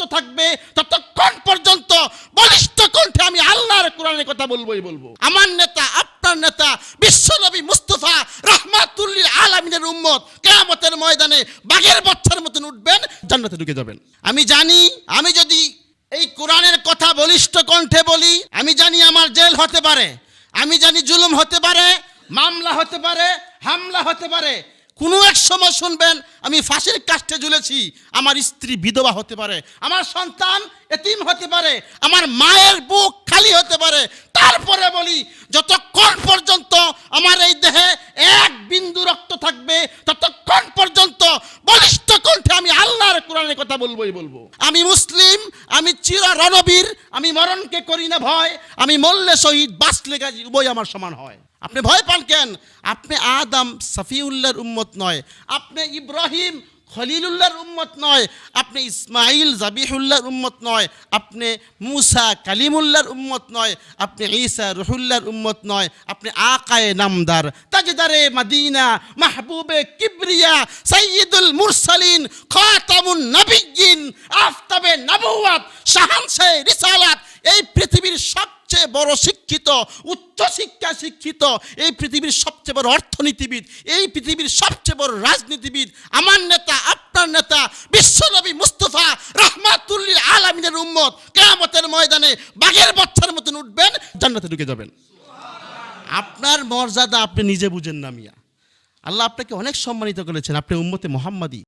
অব্যাহত থাকবে, ততক্ষণ পর্যন্ত বলিষ্ঠ কণ্ঠে আমি আল্লাহর কোরআনের কথা বলবোই বলব। আমার নেতা, আপনার নেতা, বিশ্বনবী মুস্তফা রহমাতুল্লিল আলমিনের উম্মত কেয়ামতের ময়দানে বাঘের বাচ্চার মতন উঠবেন, জান্নাতে ঢুকে যাবেন। আমি জানি, আমি যদি এই কোরআনের কথা বলিষ্ঠ কণ্ঠে বলি, আমি জানি আমার জেল হতে পারে, আমি জানি জুলুম হতে পারে, মামলা হতে পারে, হামলা হতে পারে কোনো এক সময় শুনবেন, আমি ফাঁসির কাষ্ঠে ঝুলেছি, আমার স্ত্রী বিধবা হতে পারে, আমার সন্তান এতিম হতে পারে, আমার মায়ের বুক খালি হতে পারে, তারপরে বলি, যতক্ষণ পর্যন্ত আমার এই দেহে এক বিন্দু রক্ত থাকবে, ততক্ষণ পর্যন্ত বলিষ্ঠ কণ্ঠে আমি আল্লাহর কোরআনের কথা বলবোই বলব। আমি মুসলিম, আমি চির রণবীর আমি মরণকে করি না ভয়, আমি মল্লে শহীদ, বাঁচলে গাজী, উভয় আমার সমান হয়। আপনি ভয় পান কেন? আপনি আদম সফিউল্লাহর উম্মত নয়, আপনি ইব্রাহিম খলিলুল্লাহর উম্মত নয়, আপনি ইসমাইল জাবিহুল্লাহর উম্মত নয়, আপনি মুসা কালিমুল্লাহর উম্মত নয়, আপনি ঈসা রহুল্লাহর উম্মত নয়, আপনি আকায়ে নামদার, তাজদারে মাদিনা, মাহবুবে কিবরিয়া সৈয়দুল মুরসালিন, খাতামুন নবিয়্যিন। আফতাবে নবুয়াত শাহানশাহে রিসালাত, এই পৃথিবীর সবচেয়ে বড় শিক্ষিত, উচ্চ শিক্ষা শিক্ষিত, এই পৃথিবীর সবচেয়ে বড় অর্থনীতিবিদ, এই পৃথিবীর সবচেয়ে বড় রাজনীতিবিদ, আমার নেতা, আপনার নেতা, বিশ্বনবী মুস্তফা রহমাতুল্লিল আলমিনের উম্মত, কেয়ামতের ময়দানে বাঘের বচ্চার মতন উঠবেন, জান্নাতে ঢুকে যাবেন। আপনার মর্যাদা আপনি নিজে বুঝেন না, মিয়া। আল্লাহ আপনাকে অনেক সম্মানিত করেছেন, আপনি উম্মতে মোহাম্মদী।